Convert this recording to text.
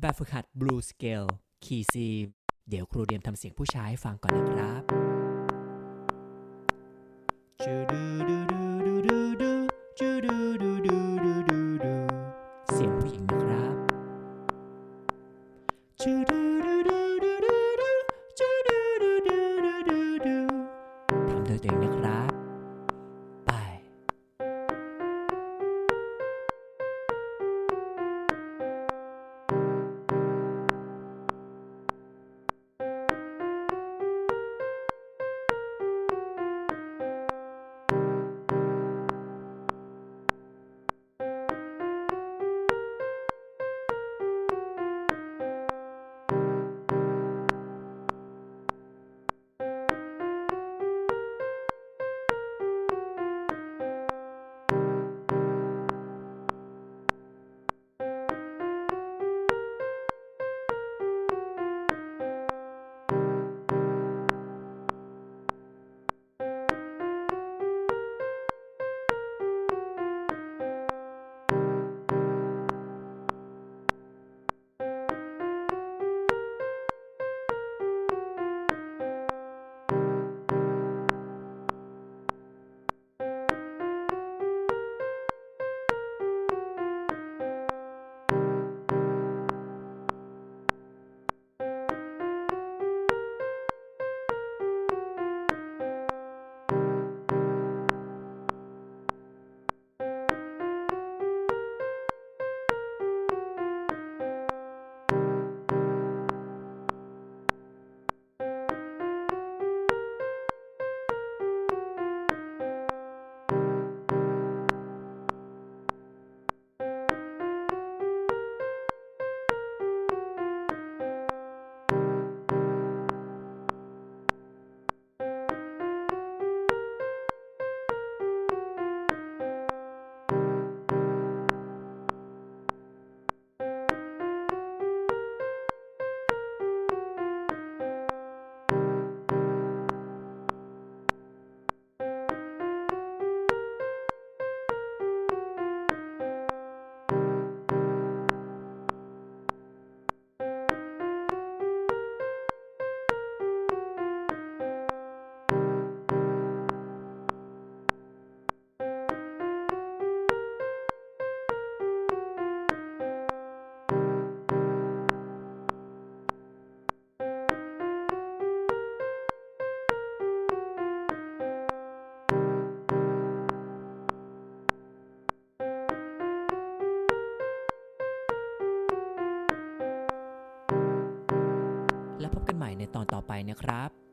แบบฝึกหัด Blue Scale Key C เดี๋ยวครูเดียมทำเสียงผู้ชายให้ฟังก่อนนะครับจูดูดูดู ในตอนต่อไปนะครับ